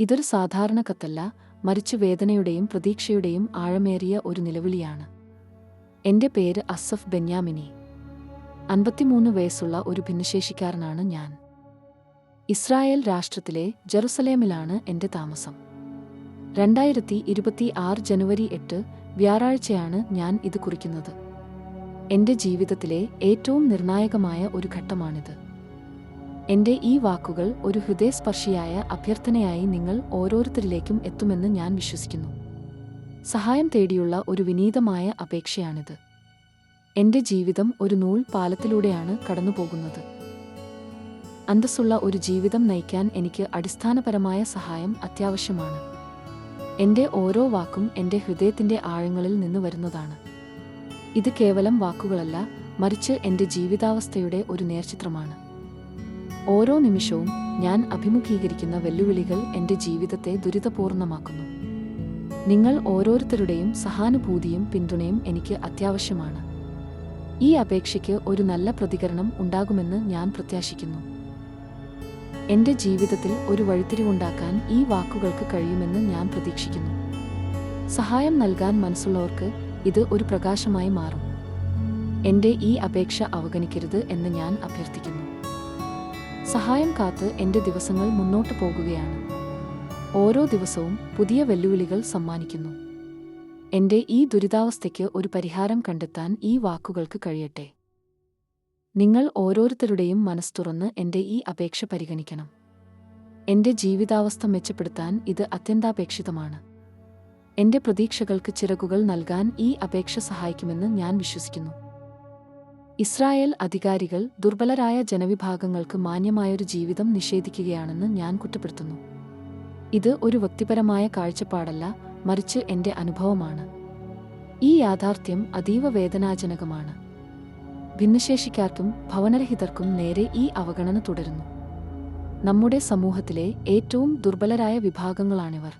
ഇതൊരു സാധാരണ കത്തല്ല മറിച്ച് വേദനയുടെയും പ്രതീക്ഷയുടെയും ആഴമേറിയ ഒരു നിലവിളിയാണ്. എന്റെ പേര് അസഫ് ബെന്യാമിനി. അൻപത്തിമൂന്ന് വയസ്സുള്ള ഒരു ഭിന്നശേഷിക്കാരനാണ് ഞാൻ. ഇസ്രായേൽ രാഷ്ട്രത്തിലെ ജെറുസലേമിലാണ് എന്റെ താമസം. രണ്ടായിരത്തി ഇരുപത്തി ആറ് ജനുവരി എട്ട് വ്യാഴാഴ്ചയാണ് ഞാൻ ഇത് കുറിക്കുന്നത്. എന്റെ ജീവിതത്തിലെ ഏറ്റവും നിർണായകമായ ഒരു ഘട്ടമാണിത്. എന്റെ ഈ വാക്കുകൾ ഒരു ഹൃദയസ്പർശിയായ അഭ്യർത്ഥനയായി നിങ്ങൾ ഓരോരുത്തരിലേക്കും എത്തുമെന്ന് ഞാൻ വിശ്വസിക്കുന്നു. സഹായം തേടിയുള്ള ഒരു വിനീതമായ അപേക്ഷയാണിത്. എന്റെ ജീവിതം ഒരു നൂൽ പാലത്തിലൂടെയാണ് കടന്നുപോകുന്നത്. അന്തസ്സുള്ള ഒരു ജീവിതം നയിക്കാൻ എനിക്ക് അടിസ്ഥാനപരമായ സഹായം അത്യാവശ്യമാണ്. എന്റെ ഓരോ വാക്കും എന്റെ ഹൃദയത്തിന്റെ ആഴങ്ങളിൽ നിന്ന് വരുന്നതാണ്. ഇത് കേവലം വാക്കുകളല്ല മറിച്ച് എന്റെ ജീവിതാവസ്ഥയുടെ ഒരു നേർചിത്രമാണ്. ഓരോ നിമിഷവും ഞാൻ അഭിമുഖീകരിക്കുന്ന വെല്ലുവിളികൾ എന്റെ ജീവിതത്തെ ദുരിതപൂർണമാക്കുന്നു. നിങ്ങൾ ഓരോരുത്തരുടെയും സഹാനുഭൂതിയും പിന്തുണയും എനിക്ക് അത്യാവശ്യമാണ്. ഈ അപേക്ഷയ്ക്ക് ഒരു നല്ല പ്രതികരണം ഉണ്ടാകുമെന്ന് ഞാൻ പ്രത്യാശിക്കുന്നു. എന്റെ ജീവിതത്തിൽ ഒരു വഴിത്തിരിവുണ്ടാക്കാൻ ഈ വാക്കുകൾക്ക് കഴിയുമെന്ന് ഞാൻ പ്രതീക്ഷിക്കുന്നു. സഹായം നൽകാൻ മനസ്സുള്ളവർക്ക് ഇത് ഒരു പ്രകാശമായി മാറും. എന്റെ ഈ അപേക്ഷ അവഗണിക്കരുത് എന്ന് ഞാൻ അഭ്യർത്ഥിക്കുന്നു. സഹായം കാത്ത് എന്റെ ദിവസങ്ങൾ മുന്നോട്ട് പോകുകയാണ്. ഓരോ ദിവസവും പുതിയ വെല്ലുവിളികൾ സമ്മാനിക്കുന്നു. എന്റെ ഈ ദുരിതാവസ്ഥയ്ക്ക് ഒരു പരിഹാരം കണ്ടെത്താൻ ഈ വാക്കുകൾക്ക് കഴിയട്ടെ. നിങ്ങൾ ഓരോരുത്തരുടെയും മനസ്സ് തുറന്ന് എന്റെ ഈ അപേക്ഷ പരിഗണിക്കണം. എന്റെ ജീവിതാവസ്ഥ മെച്ചപ്പെടുത്താൻ ഇത് അത്യന്താപേക്ഷിതമാണ്. എന്റെ പ്രതീക്ഷകൾക്ക് ചിറകുകൾ നൽകാൻ ഈ അപേക്ഷ സഹായിക്കുമെന്ന് ഞാൻ വിശ്വസിക്കുന്നു. ഇസ്രായേൽ അധികാരികൾ ദുർബലരായ ജനവിഭാഗങ്ങൾക്ക് മാന്യമായൊരു ജീവിതം നിഷേധിക്കുകയാണെന്ന് ഞാൻ കുറ്റപ്പെടുത്തുന്നു. ഇത് ഒരു വ്യക്തിപരമായ കാഴ്ചപ്പാടല്ല മറിച്ച് എന്റെ അനുഭവമാണ്. ഈ യാഥാർത്ഥ്യം അതീവ വേദനാജനകമാണ്. ഭിന്നശേഷിക്കാർക്കും ഭവനരഹിതർക്കും നേരെ ഈ അവഗണന തുടരുന്നു. നമ്മുടെ സമൂഹത്തിലെ ഏറ്റവും ദുർബലരായ വിഭാഗങ്ങളാണിവർ.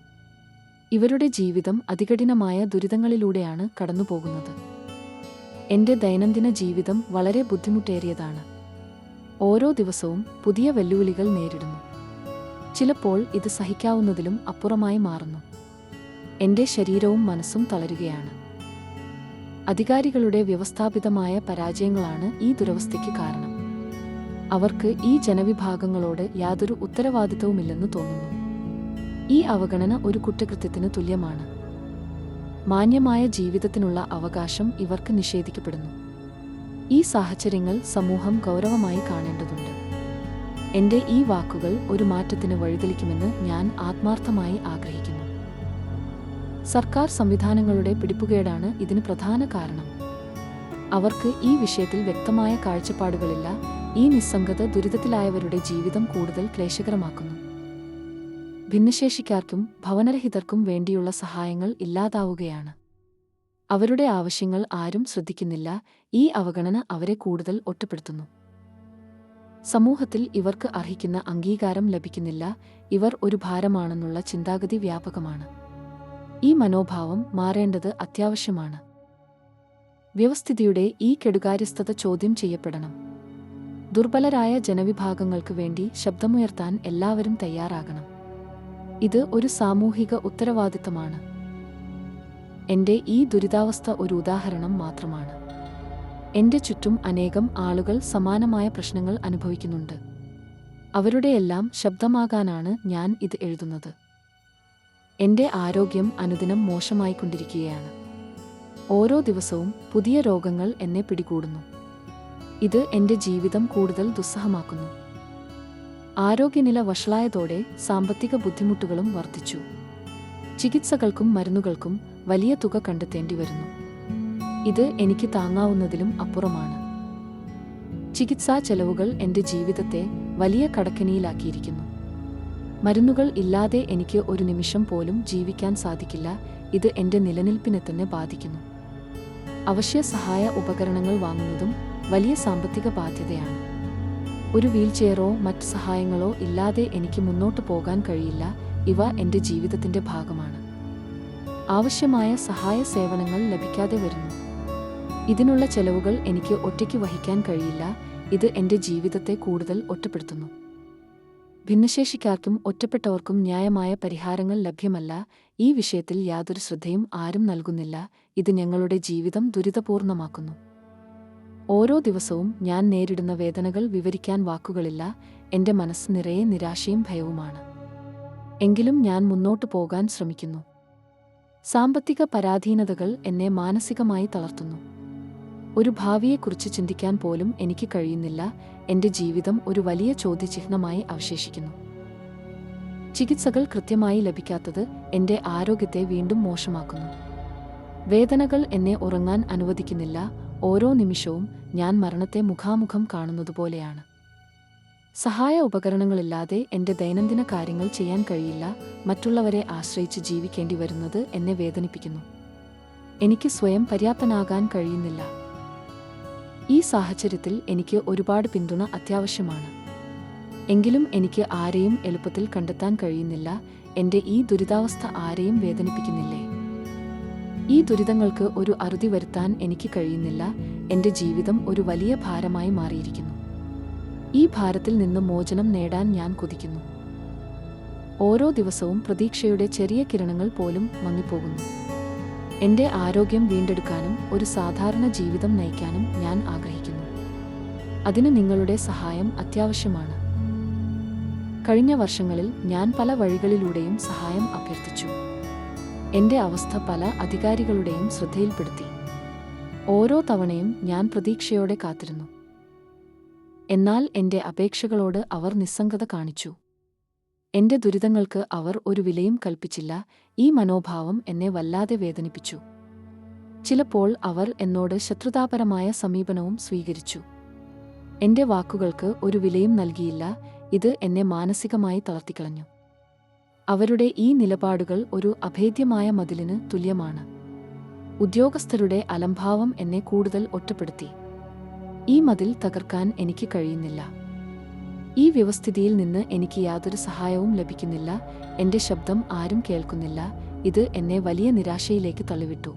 ഇവരുടെ ജീവിതം അതികഠിനമായ ദുരിതങ്ങളിലൂടെയാണ് കടന്നുപോകുന്നത്. എന്റെ ദൈനംദിന ജീവിതം വളരെ ബുദ്ധിമുട്ടേറിയതാണ്. ഓരോ ദിവസവും പുതിയ വെല്ലുവിളികൾ നേരിടുന്നു. ചിലപ്പോൾ ഇത് സഹിക്കാവുന്നതിലും അപ്പുറമായി മാറുന്നു. എന്റെ ശരീരവും മനസ്സും തളരുകയാണ്. അധികാരികളുടെ വ്യവസ്ഥാപിതമായ പരാജയങ്ങളാണ് ഈ ദുരവസ്ഥയ്ക്ക് കാരണം. അവർക്ക് ഈ ജനവിഭാഗങ്ങളോട് യാതൊരു ഉത്തരവാദിത്തവുമില്ലെന്ന് തോന്നുന്നു. ഈ അവഗണന ഒരു കുറ്റകൃത്യത്തിന് തുല്യമാണ്. മാന്യമായ ജീവിതത്തിനുള്ള അവകാശം ഇവർക്ക് നിഷേധിക്കപ്പെടുന്നു. ഈ സാഹചര്യങ്ങൾ സമൂഹം ഗൗരവമായി കാണേണ്ടതുണ്ട്. എന്റെ ഈ വാക്കുകൾ ഒരു മാറ്റത്തിന് വഴിതെളിക്കുമെന്ന് ഞാൻ ആത്മാർത്ഥമായി ആഗ്രഹിക്കുന്നു. സർക്കാർ സംവിധാനങ്ങളുടെ പിടിപ്പുകേടാണ് ഇതിന് പ്രധാന കാരണം. അവർക്ക് ഈ വിഷയത്തിൽ വ്യക്തമായ കാഴ്ചപ്പാടുകളില്ല ഈ നിസ്സംഗത ദുരിതത്തിലായവരുടെ ജീവിതം കൂടുതൽ ക്ലേശകരമാക്കുന്നു. ഭിന്നശേഷിക്കാർക്കും ഭവനരഹിതർക്കും വേണ്ടിയുള്ള സഹായങ്ങൾ ഇല്ലാതാവുകയാണ്. അവരുടെ ആവശ്യങ്ങൾ ആരും ശ്രദ്ധിക്കുന്നില്ല ഈ അവഗണന അവരെ കൂടുതൽ ഒറ്റപ്പെടുത്തുന്നു. സമൂഹത്തിൽ ഇവർക്ക് അർഹിക്കുന്ന അംഗീകാരം ലഭിക്കുന്നില്ല ഇവർ ഒരു ഭാരമാണെന്നുള്ള ചിന്താഗതി വ്യാപകമാണ്. ഈ മനോഭാവം മാറേണ്ടത് അത്യാവശ്യമാണ്. വ്യവസ്ഥിതിയുടെ ഈ കെടുകാര്യസ്ഥത ചോദ്യം ചെയ്യപ്പെടണം. ദുർബലരായ ജനവിഭാഗങ്ങൾക്ക് വേണ്ടി ശബ്ദമുയർത്താൻ എല്ലാവരും തയ്യാറാകണം. ഇത് ഒരു സാമൂഹിക ഉത്തരവാദിത്തമാണ്. എന്റെ ഈ ദുരിതാവസ്ഥ ഒരു ഉദാഹരണം മാത്രമാണ്. എന്റെ ചുറ്റും അനേകം ആളുകൾ സമാനമായ പ്രശ്നങ്ങൾ അനുഭവിക്കുന്നുണ്ട്. അവരുടെയെല്ലാം ശബ്ദമാകാനാണ് ഞാൻ ഇത് എഴുതുന്നത്. എന്റെ ആരോഗ്യം അനുദിനം മോശമായിക്കൊണ്ടിരിക്കുകയാണ്. ഓരോ ദിവസവും പുതിയ രോഗങ്ങൾ എന്നെ പിടികൂടുന്നു. ഇത് എന്റെ ജീവിതം കൂടുതൽ ദുസ്സഹമാക്കുന്നു. ആരോഗ്യനില വഷളായതോടെ സാമ്പത്തിക ബുദ്ധിമുട്ടുകളും വർദ്ധിച്ചു. ചികിത്സകൾക്കും മരുന്നുകൾക്കും വലിയ തുക കണ്ടെത്തേണ്ടി വരുന്നു. ഇത് എനിക്ക് താങ്ങാവുന്നതിലും അപ്പുറമാണ്. ചികിത്സാ ചെലവുകൾ എന്റെ ജീവിതത്തെ വലിയ കടക്കണിയിലാക്കിയിരിക്കുന്നു മരുന്നുകൾ ഇല്ലാതെ എനിക്ക് ഒരു നിമിഷം പോലും ജീവിക്കാൻ സാധിക്കില്ല ഇത് എന്റെ നിലനിൽപ്പിനെ തന്നെ ബാധിക്കുന്നു. അവശ്യ സഹായ ഉപകരണങ്ങൾ വാങ്ങുന്നതും വലിയ സാമ്പത്തിക ബാധ്യതയാണ്. ഒരു വീൽചെയറോ മറ്റ് സഹായങ്ങളോ ഇല്ലാതെ എനിക്ക് മുന്നോട്ട് പോകാൻ കഴിയില്ല. ഇവ എന്റെ ജീവിതത്തിന്റെ ഭാഗമാണ്. ആവശ്യമായ സഹായ സേവനങ്ങൾ ലഭിക്കാതെ വരുന്നു. ഇതിനുള്ള ചെലവുകൾ എനിക്ക് ഒറ്റയ്ക്ക് വഹിക്കാൻ കഴിയില്ല. ഇത് എന്റെ ജീവിതത്തെ കൂടുതൽ ഒറ്റപ്പെടുത്തുന്നു. ഭിന്നശേഷിക്കാർക്കും ഒറ്റപ്പെട്ടവർക്കും ന്യായമായ പരിഹാരങ്ങൾ ലഭ്യമല്ല. ഈ വിഷയത്തിൽ യാതൊരു ശ്രദ്ധയും ആരും നൽകുന്നില്ല. ഇത് ഞങ്ങളുടെ ജീവിതം ദുരിതപൂർണമാക്കുന്നു. ഓരോ ദിവസവും ഞാൻ നേരിടുന്ന വേദനകൾ വിവരിക്കാൻ വാക്കുകളില്ല എന്റെ മനസ്സ് നിറയെ നിരാശയും ഭയവുമാണ്. എങ്കിലും ഞാൻ മുന്നോട്ടു പോകാൻ ശ്രമിക്കുന്നു. സാമ്പത്തിക പരാധീനതകൾ എന്നെ മാനസികമായി തളർത്തുന്നു. ഒരു ഭാവിയെക്കുറിച്ച് ചിന്തിക്കാൻ പോലും എനിക്ക് കഴിയുന്നില്ല എന്റെ ജീവിതം ഒരു വലിയ ചോദ്യചിഹ്നമായി അവശേഷിക്കുന്നു. ചികിത്സകൾ കൃത്യമായി ലഭിക്കാത്തത് എന്റെ ആരോഗ്യത്തെ വീണ്ടും മോശമാക്കുന്നു. വേദനകൾ എന്നെ ഉറങ്ങാൻ അനുവദിക്കുന്നില്ല ഓരോ നിമിഷവും ഞാൻ മരണത്തെ മുഖാമുഖം കാണുന്നതുപോലെയാണ് സഹായ ഉപകരണങ്ങളില്ലാതെ എന്റെ ദൈനംദിന കാര്യങ്ങൾ ചെയ്യാൻ കഴിയില്ല മറ്റുള്ളവരെ ആശ്രയിച്ച് ജീവിക്കേണ്ടി വരുന്നത് എന്നെ വേദനിപ്പിക്കുന്നു. എനിക്ക് സ്വയം പര്യാപ്തനാകാൻ കഴിയുന്നില്ല. ഈ സാഹചര്യത്തിൽ എനിക്ക് ഒരുപാട് പിന്തുണ അത്യാവശ്യമാണ്. എങ്കിലും എനിക്ക് ആരെയും എളുപ്പത്തിൽ കണ്ടെത്താൻ കഴിയുന്നില്ല എന്റെ ഈ ദുരിതാവസ്ഥ ആരെയും വേദനിപ്പിക്കുന്നില്ലേ? ഈ ദുരിതങ്ങൾക്ക് ഒരു അറുതി വരുത്താൻ എനിക്ക് കഴിയുന്നില്ല. എന്റെ ജീവിതം ഒരു വലിയ ഭാരമായി മാറിയിരിക്കുന്നു. ഈ ഭാരത്തിൽ നിന്ന് മോചനം നേടാൻ ഞാൻ കൊതിക്കുന്നു. ഓരോ ദിവസവും പ്രതീക്ഷയുടെ ചെറിയ കിരണങ്ങൾ പോലും മങ്ങിപ്പോകുന്നു. എന്റെ ആരോഗ്യം വീണ്ടെടുക്കാനും ഒരു സാധാരണ ജീവിതം നയിക്കാനും ഞാൻ ആഗ്രഹിക്കുന്നു. അതിന് നിങ്ങളുടെ സഹായം അത്യാവശ്യമാണ്. കഴിഞ്ഞ വർഷങ്ങളിൽ ഞാൻ പല വഴികളിലൂടെയും സഹായം അഭ്യർത്ഥിച്ചു. എന്റെ അവസ്ഥ പല അധികാരികളുടെയും ശ്രദ്ധയിൽപ്പെടുത്തി. ഓരോ തവണയും ഞാൻ പ്രതീക്ഷയോടെ കാത്തിരുന്നു. എന്നാൽ എന്റെ അപേക്ഷകളോട് അവർ നിസ്സംഗത കാണിച്ചു. എന്റെ ദുരിതങ്ങൾക്ക് അവർ ഒരു വിലയും കൽപ്പിച്ചില്ല ഈ മനോഭാവം എന്നെ വല്ലാതെ വേദനിപ്പിച്ചു. ചിലപ്പോൾ അവർ എന്നോട് ശത്രുതാപരമായ സമീപനവും സ്വീകരിച്ചു. എന്റെ വാക്കുകൾക്ക് ഒരു വിലയും നൽകിയില്ല ഇത് എന്നെ മാനസികമായി തളർത്തിക്കളഞ്ഞു. അവരുടെ ഈ നിലപാടുകൾ ഒരു അഭേദ്യമായ മതിലിന് തുല്യമാണ്. ഉദ്യോഗസ്ഥരുടെ അലംഭാവം എന്നെ കൂടുതൽ ഒറ്റപ്പെടുത്തി. ഈ മതിൽ തകർക്കാൻ എനിക്ക് കഴിയുന്നില്ല. ഈ വ്യവസ്ഥിതിയിൽ നിന്ന് എനിക്ക് യാതൊരു സഹായവും ലഭിക്കുന്നില്ല. എന്റെ ശബ്ദം ആരും കേൾക്കുന്നില്ല. ഇത് എന്നെ വലിയ നിരാശയിലേക്ക് തള്ളിവിട്ടു.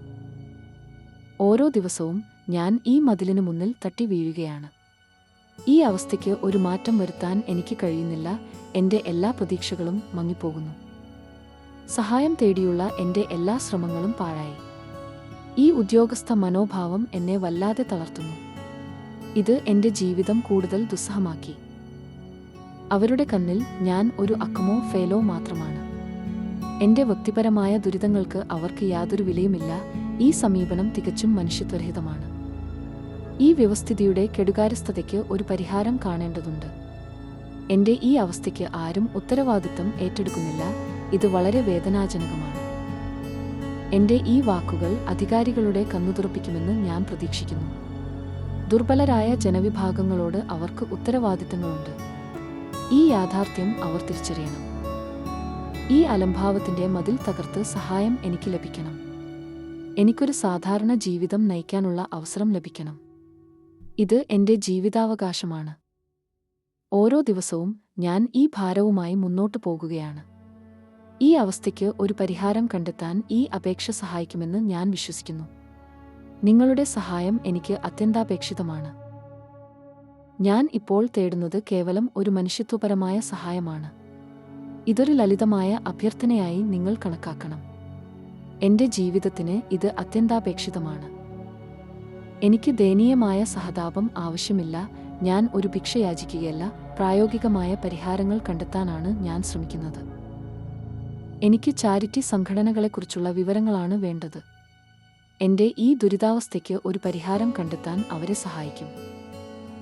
ഓരോ ദിവസവും ഞാൻ ഈ മതിലിനു മുന്നിൽ തട്ടി വീഴുകയാണ്. ഈ അവസ്ഥയ്ക്ക് ഒരു മാറ്റം വരുത്താൻ എനിക്ക് കഴിയുന്നില്ല. എന്റെ എല്ലാ പ്രതീക്ഷകളും മങ്ങിപ്പോകുന്നു. സഹായം തേടിയുള്ള എന്റെ എല്ലാ ശ്രമങ്ങളും പാഴായി. ഈ ഉദ്യോഗസ്ഥ മനോഭാവം എന്നെ വല്ലാതെ തളർത്തുന്നു. ഇത് എന്റെ ജീവിതം കൂടുതൽ ദുസ്സഹമാക്കി. അവരുടെ കണ്ണിൽ ഞാൻ ഒരു അക്കമോ ഫേലോ മാത്രമാണ്. എന്റെ വ്യക്തിപരമായ ദുരിതങ്ങൾക്ക് അവർക്ക് യാതൊരു വിലയുമില്ല ഈ സമീപനം തികച്ചും മനുഷ്യത്വരഹിതമാണ്. ഈ വ്യവസ്ഥിതിയുടെ കെടുകാര്യസ്ഥതയ്ക്ക് ഒരു പരിഹാരം കാണേണ്ടതുണ്ട്. എന്റെ ഈ അവസ്ഥയ്ക്ക് ആരും ഉത്തരവാദിത്തം ഏറ്റെടുക്കുന്നില്ല. ഇത് വളരെ വേദനാജനകമാണ്. എന്റെ ഈ വാക്കുകൾ അധികാരികളുടെ കന്നുതുറപ്പിക്കുമെന്ന് ഞാൻ പ്രതീക്ഷിക്കുന്നു. ദുർബലരായ ജനവിഭാഗങ്ങളോട് അവർക്ക് ഉത്തരവാദിത്തങ്ങളുണ്ട്. ഈ യാഥാർത്ഥ്യം അവർ തിരിച്ചറിയണം. ഈ അലംഭാവത്തിന്റെ മതിൽ തകർത്ത് സഹായം എനിക്ക് ലഭിക്കണം. എനിക്കൊരു സാധാരണ ജീവിതം നയിക്കാനുള്ള അവസരം ലഭിക്കണം. ഇത് എന്റെ ജീവിതാവകാശമാണ്. ഓരോ ദിവസവും ഞാൻ ഈ ഭാരവുമായി മുന്നോട്ട് പോകുകയാണ്. ഈ അവസ്ഥയ്ക്ക് ഒരു പരിഹാരം കണ്ടെത്താൻ ഈ അപേക്ഷ സഹായിക്കുമെന്ന് ഞാൻ വിശ്വസിക്കുന്നു. നിങ്ങളുടെ സഹായം എനിക്ക് അത്യന്താപേക്ഷിതമാണ്. ഞാൻ ഇപ്പോൾ തേടുന്നത് കേവലം ഒരു മനുഷ്യത്വപരമായ സഹായമാണ്. ഇതൊരു ലളിതമായ അഭ്യർത്ഥനയായി നിങ്ങൾ കണക്കാക്കണം. എന്റെ ജീവിതത്തിന് ഇത് അത്യന്താപേക്ഷിതമാണ്. എനിക്ക് ദയനീയമായ സഹതാപം ആവശ്യമില്ല ഞാൻ ഒരു ഭിക്ഷ യാചിക്കുകയല്ല പ്രായോഗികമായ പരിഹാരങ്ങൾ കണ്ടെത്താനാണ് ഞാൻ ശ്രമിക്കുന്നത്. എനിക്ക് ചാരിറ്റി സംഘടനകളെക്കുറിച്ചുള്ള വിവരങ്ങളാണ് വേണ്ടത്. എന്റെ ഈ ദുരിതാവസ്ഥയ്ക്ക് ഒരു പരിഹാരം കണ്ടെത്താൻ അവരെ സഹായിക്കും.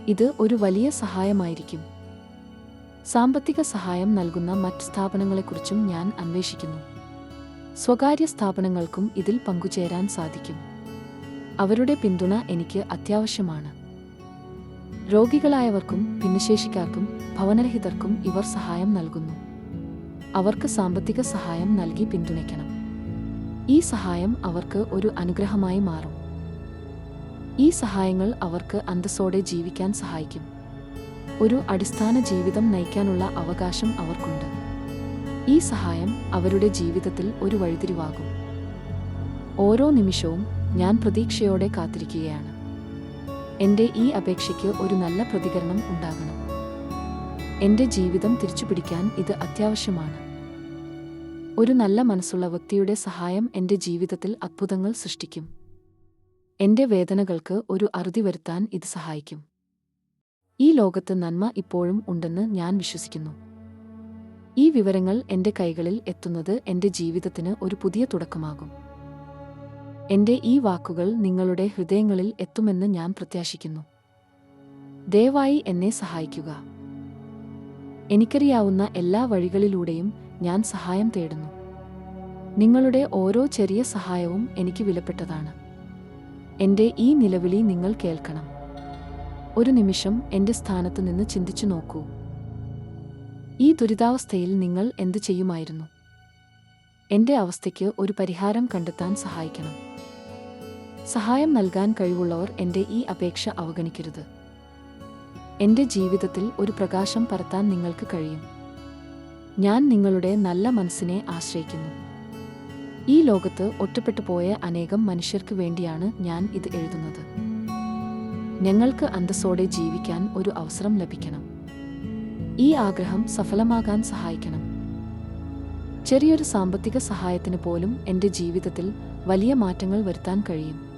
ഇത് ഒരു വലിയ സഹായമായിരിക്കും. സാമ്പത്തിക സഹായം നൽകുന്ന മറ്റ് സ്ഥാപനങ്ങളെക്കുറിച്ചും ഞാൻ അന്വേഷിക്കുന്നു. സ്വകാര്യ സ്ഥാപനങ്ങൾക്കും ഇതിൽ പങ്കുചേരാൻ സാധിക്കും. അവരുടെ പിന്തുണ എനിക്ക് അത്യാവശ്യമാണ്. രോഗികളായവർക്കും ഭിന്നശേഷിക്കാർക്കും ഭവനരഹിതർക്കും ഇവർ സഹായം നൽകുന്നു. അവർക്ക് സാമ്പത്തിക സഹായം നൽകി പിന്തുണയ്ക്കണം. ഈ സഹായം അവർക്ക് ഒരു അനുഗ്രഹമായി മാറും. ഈ സഹായങ്ങൾ അവർക്ക് അന്തസ്സോടെ ജീവിക്കാൻ സഹായിക്കും. ഒരു അടിസ്ഥാന ജീവിതം നയിക്കാനുള്ള അവകാശം അവർക്കുണ്ട്. ഈ സഹായം അവരുടെ ജീവിതത്തിൽ ഒരു വഴിതിരിവാകും. ഓരോ നിമിഷവും ഞാൻ പ്രതീക്ഷയോടെ കാത്തിരിക്കുകയാണ്. എന്റെ ഈ അപേക്ഷയ്ക്ക് ഒരു നല്ല പ്രതികരണം ഉണ്ടാകണം. എന്റെ ജീവിതം തിരിച്ചുപിടിക്കാൻ ഇത് അത്യാവശ്യമാണ്. ഒരു നല്ല മനസ്സുള്ള വ്യക്തിയുടെ സഹായം എന്റെ ജീവിതത്തിൽ അത്ഭുതങ്ങൾ സൃഷ്ടിക്കും. എന്റെ വേദനകൾക്ക് ഒരു അറുതി വരുത്താൻ ഇത് സഹായിക്കും. ഈ ലോകത്ത് നന്മ ഇപ്പോഴും ഉണ്ടെന്ന് ഞാൻ വിശ്വസിക്കുന്നു. ഈ വിവരങ്ങൾ എന്റെ കൈകളിൽ എത്തുന്നത് എന്റെ ജീവിതത്തിന് ഒരു പുതിയ തുടക്കമാകും. എന്റെ ഈ വാക്കുകൾ നിങ്ങളുടെ ഹൃദയങ്ങളിൽ എത്തുമെന്ന് ഞാൻ പ്രത്യാശിക്കുന്നു. ദയവായി എന്നെ സഹായിക്കുക. എനിക്കറിയാവുന്ന എല്ലാ വഴികളിലൂടെയും ഞാൻ സഹായം തേടുന്നു. നിങ്ങളുടെ ഓരോ ചെറിയ സഹായവും എനിക്ക് വിലപ്പെട്ടതാണ്. എന്റെ ഈ നിലവിളി നിങ്ങൾ കേൾക്കണം. ഒരു നിമിഷം എന്റെ സ്ഥാനത്ത് നിന്ന് ചിന്തിച്ചു നോക്കൂ. ഈ ദുരിതാവസ്ഥയിൽ നിങ്ങൾ എന്തു ചെയ്യുമായിരുന്നു? എന്റെ അവസ്ഥയ്ക്ക് ഒരു പരിഹാരം കണ്ടെത്താൻ സഹായിക്കണം. സഹായം നൽകാൻ കഴിവുള്ളവർ എന്റെ ഈ അപേക്ഷ അവഗണിക്കരുത്. എന്റെ ജീവിതത്തിൽ ഒരു പ്രകാശം പരത്താൻ നിങ്ങൾക്ക് കഴിയും. ഞാൻ നിങ്ങളുടെ നല്ല മനസ്സിനെ ആശ്രയിക്കുന്നു. ഈ ലോകത്ത് ഒറ്റപ്പെട്ടു പോയ അനേകം മനുഷ്യർക്ക് വേണ്ടിയാണ് ഞാൻ ഇത് എഴുതുന്നത്. ഞങ്ങൾക്ക് അന്തസ്സോടെ ജീവിക്കാൻ ഒരു അവസരം ലഭിക്കണം. ഈ ആഗ്രഹം സഫലമാകാൻ സഹായിക്കണം. ചെറിയൊരു സാമ്പത്തിക സഹായത്തിന് പോലും എന്റെ ജീവിതത്തിൽ വലിയ മാറ്റങ്ങൾ വരുത്താൻ കഴിയും.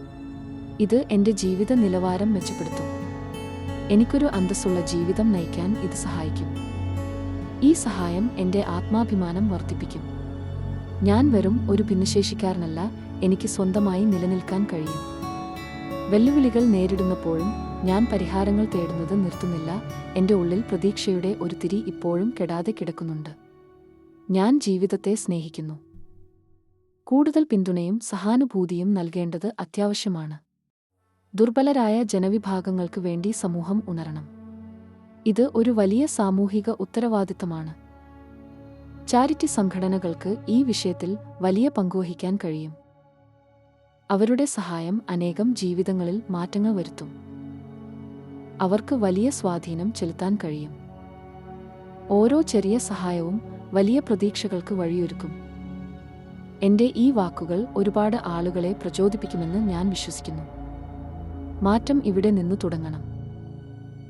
ഇത് എന്റെ ജീവിത നിലവാരം മെച്ചപ്പെടുത്തും. എനിക്കൊരു അന്തസ്സുള്ള ജീവിതം നയിക്കാൻ ഇത് സഹായിക്കും. ഈ സഹായം എന്റെ ആത്മാഭിമാനം വർദ്ധിപ്പിക്കും. ഞാൻ വെറും ഒരു ഭിന്നശേഷിക്കാരനല്ല എനിക്ക് സ്വന്തമായി നിലനിൽക്കാൻ കഴിയും. വെല്ലുവിളികൾ നേരിടുന്നപ്പോഴും ഞാൻ പരിഹാരങ്ങൾ തേടുന്നത് നിർത്തുന്നില്ല എന്റെ ഉള്ളിൽ പ്രതീക്ഷയുടെ ഒരു തിരി ഇപ്പോഴും കെടാതെ കിടക്കുന്നുണ്ട്. ഞാൻ ജീവിതത്തെ സ്നേഹിക്കുന്നു. കൂടുതൽ പിന്തുണയും സഹാനുഭൂതിയും നൽകേണ്ടത് അത്യാവശ്യമാണ്. ദുർബലരായ ജനവിഭാഗങ്ങൾക്ക് വേണ്ടി സമൂഹം ഉണരണം. ഇത് ഒരു വലിയ സാമൂഹിക ഉത്തരവാദിത്തമാണ്. ചാരിറ്റി സംഘടനകൾക്ക് ഈ വിഷയത്തിൽ വലിയ പങ്കുവഹിക്കാൻ കഴിയും. അവരുടെ സഹായം അനേകം ജീവിതങ്ങളിൽ മാറ്റങ്ങൾ വരുത്തും. അവർക്ക് വലിയ സ്വാധീനം ചെലുത്താൻ കഴിയും. ഓരോ ചെറിയ സഹായവും വലിയ പ്രതീക്ഷകൾക്ക് വഴിയൊരുക്കും. എന്റെ ഈ വാക്കുകൾ ഒരുപാട് ആളുകളെ പ്രചോദിപ്പിക്കുമെന്ന് ഞാൻ വിശ്വസിക്കുന്നു. മാറ്റം ഇവിടെ നിന്ന് തുടങ്ങണം.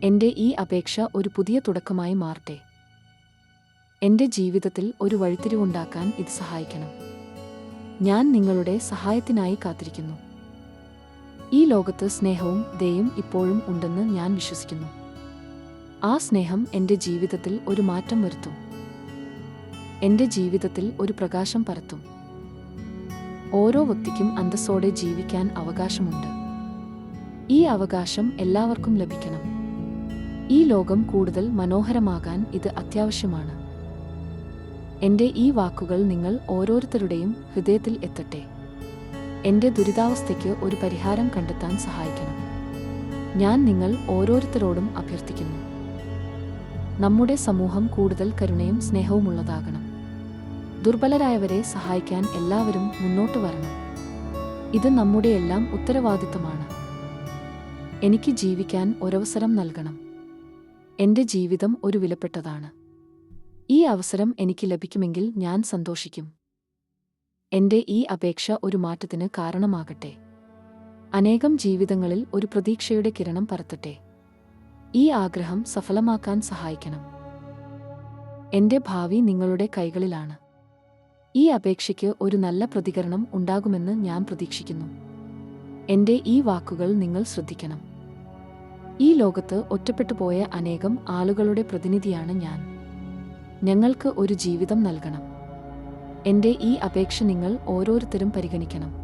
എന്റെ ഈ അപേക്ഷ ഒരു പുതിയ തുടക്കമായി മാറട്ടെ. എന്റെ ജീവിതത്തിൽ ഒരു വഴിത്തിരിവുണ്ടാക്കാൻ ഇത് സഹായിക്കണം. ഞാൻ നിങ്ങളുടെ സഹായത്തിനായി കാത്തിരിക്കുന്നു. ഈ ലോകത്ത് സ്നേഹവും ദയും ഇപ്പോഴും ഉണ്ടെന്ന് ഞാൻ വിശ്വസിക്കുന്നു. ആ സ്നേഹം എന്റെ ജീവിതത്തിൽ ഒരു മാറ്റം വരുത്തും. എന്റെ ജീവിതത്തിൽ ഒരു പ്രകാശം പരത്തും. ഓരോ വ്യക്തിക്കും അന്തസ്സോടെ ജീവിക്കാൻ അവകാശമുണ്ട്. ഈ അവകാശം എല്ലാവർക്കും ലഭിക്കണം. ഈ ലോകം കൂടുതൽ മനോഹരമാകാൻ ഇത് അത്യാവശ്യമാണ്. എന്റെ ഈ വാക്കുകൾ നിങ്ങൾ ഓരോരുത്തരുടെയും ഹൃദയത്തിൽ എത്തട്ടെ. എന്റെ ദുരിതാവസ്ഥയ്ക്ക് ഒരു പരിഹാരം കണ്ടെത്താൻ സഹായിക്കണം. ഞാൻ നിങ്ങൾ ഓരോരുത്തരോടും അഭ്യർത്ഥിക്കുന്നു. നമ്മുടെ സമൂഹം കൂടുതൽ കരുണയും സ്നേഹവുമുള്ളതാകണം ദുർബലരായവരെ സഹായിക്കാൻ എല്ലാവരും മുന്നോട്ട് വരണം. ഇത് നമ്മുടെയെല്ലാം ഉത്തരവാദിത്തമാണ്. എനിക്ക് ജീവിക്കാൻ ഒരവസരം നൽകണം. എന്റെ ജീവിതം ഒരു വിലപ്പെട്ടതാണ്. ഈ അവസരം എനിക്ക് ലഭിക്കുമെങ്കിൽ ഞാൻ സന്തോഷിക്കും. എന്റെ ഈ അപേക്ഷ ഒരു മാറ്റത്തിന് കാരണമാകട്ടെ. അനേകം ജീവിതങ്ങളിൽ ഒരു പ്രതീക്ഷയുടെ കിരണം പരത്തട്ടെ. ഈ ആഗ്രഹം സഫലമാക്കാൻ സഹായിക്കണം. എന്റെ ഭാവി നിങ്ങളുടെ കൈകളിലാണ്. ഈ അപേക്ഷയ്ക്ക് ഒരു നല്ല പ്രതികരണം ഉണ്ടാകുമെന്ന് ഞാൻ പ്രതീക്ഷിക്കുന്നു. എന്റെ ഈ വാക്കുകൾ നിങ്ങൾ ശ്രദ്ധിക്കണം. ഈ ലോകത്ത് ഒറ്റപ്പെട്ടു പോയ അനേകം ആളുകളുടെ പ്രതിനിധിയാണ് ഞാൻ. ഞങ്ങൾക്ക് ഒരു ജീവിതം നൽകണം. എന്റെ ഈ അപേക്ഷ നിങ്ങൾ ഓരോരുത്തരും പരിഗണിക്കണം.